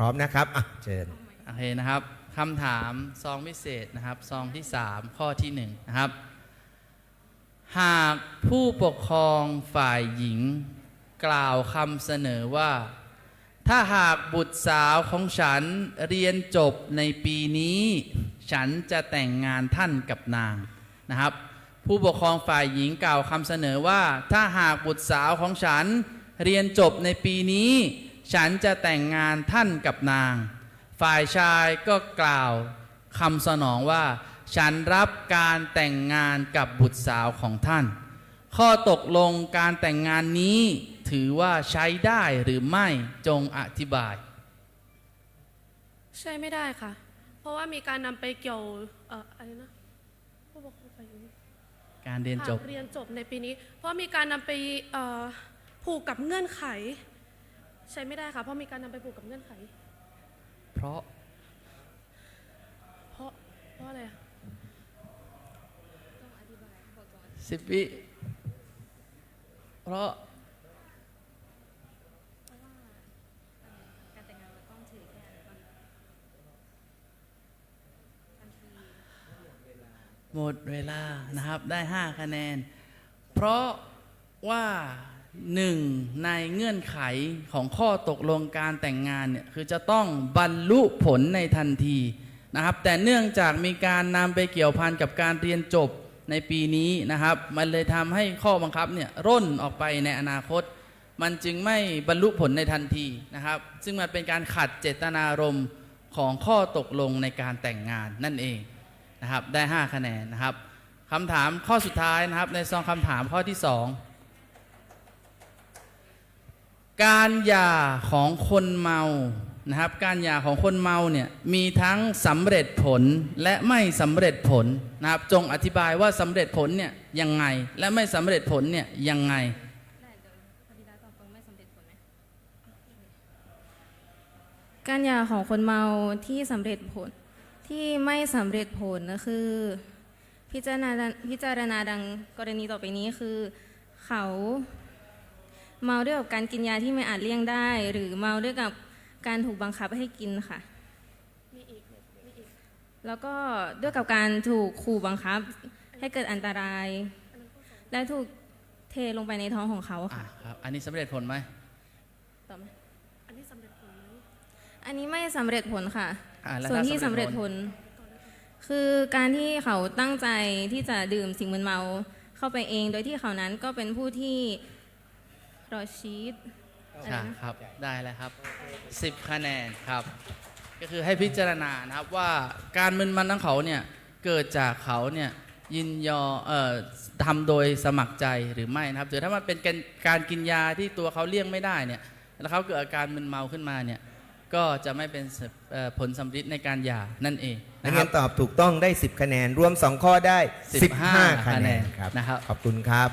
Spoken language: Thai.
พร้อมนะครับอะเชิญโอเคนะครับคำถามซองพิเศษนะครับซองที่ 3 ข้อที่1นะครับ หากผู้ปกครองฝ่ายหญิงกล่าวคำเสนอว่า ถ้าหากบุตรสาวของฉันเรียนจบในปีนี้ ฉันจะแต่งงานท่านกับนางนะครับ ผู้ปกครองฝ่ายหญิงกล่าวคำเสนอว่า ถ้าหากบุตรสาวของฉันเรียนจบในปีนี้ ฉันจะแต่งงานท่านกับนาง ฝ่ายชายก็กล่าวคำสนองว่า ฉันรับการแต่งงานกับบุตรสาวของท่าน ข้อตกลงการแต่งงานนี้ถือว่าใช้ได้หรือไม่จงอธิบาย ใช่ไม่ได้ค่ะ เพราะว่ามีการนำไปเกี่ยวเอ่ออะไรนะผู้ปกครองฝ่ายหญิงการเรียนจบหากเรียนจบในปีนี้ เพราะมีการนำไปเอ่อผูกกับเงื่อนไข ใช่ไม่ได้ค่ะ เพราะมีการนำไปผูกกับเงื่อนไข เพราะเพราะ เพราะอะไรอะสิบวิเพราะการแต่งงานเราต้องถือแค่วันทันที หมดเวลานะครับได้ 5 คะแนน เพราะว่า หนึ่งในเงื่อนไขของข้อตกลงการแต่งงานเนี่ยคือจะต้องบรรลุผลในทันทีนะครับ แต่เนื่องจากมีการนำไปเกี่ยวพันกับการเรียนจบในปีนี้นะครับ มันเลยทำให้ข้อบังคับเนี่ยร่นออกไปในอนาคต มันจึงไม่บรรลุผลในทันทีนะครับ ซึ่งมันเป็นการขัดเจตนารมณ์ของข้อตกลงในการแต่งงานนั่นเองนะครับ ได้ 5 คะแนนนะครับคำถามข้อสุดท้ายนะครับในซองคำถามข้อที่ 2 การหย่าของคนเมานะครับ การหย่าของคนเมาเนี่ยมีทั้งสำเร็จผลและไม่สำเร็จผลนะครับ จงอธิบายว่าสำเร็จผลเนี่ยยังไง และไม่สำเร็จผลเนี่ยยังไงการหย่าของคนเมาที่สำเร็จผลที่ไม่สำเร็จผลก็คือ พิจารณาพิจารณาดังกรณีต่อไปนี้คือ เขา เมาด้วยกับการกินยาที่ไม่อาจเลี่ยงได้ หรือเมาด้วยกับการถูกบังคับให้กินค่ะมีอีกมีอีกแล้วก็ด้วยกับการถูกขู่บังคับ ให้เกิดอันตราย และถูกเทลงไปในท้องของเขาอะค่ะครับ อันนี้สำเร็จผลไหมต่อไหมอันนี้สำเร็จผลไหมอันนี้ไม่สำเร็จผลค่ะ อะแล้วส่วนถ้าที่สำเร็จผล คือการที่เขาตั้งใจที่จะดื่มสิ่งมึนเมาเข้าไปเอง โดยที่เขานั้นก็เป็นผู้ที่ รอชีตอะไรใช่นะครับได้แล้วครับ 10 คะแนนครับ ก็คือให้พิจารณานะครับว่าการมึนมันของเขาเนี่ยเกิดจากเขาเนี่ยยินยอเอ่อทำโดยสมัครใจหรือไม่นะครับหรือถ้ามันเป็นการการกินยาที่ตัวเขาเลี่ยงไม่ได้เนี่ยแล้วเขาเกิดอาการมึนเมาขึ้นมาเนี่ยก็จะไม่เป็นสเอ่อผลสำฤทธิ์ในการหย่านั่นเองนันะกคเรีรัยบนตอบถูกต้องได้ 10 คะแนน รวม 2 ข้อได้ 15 15คะแนนครับนะครับขอบคุณครับ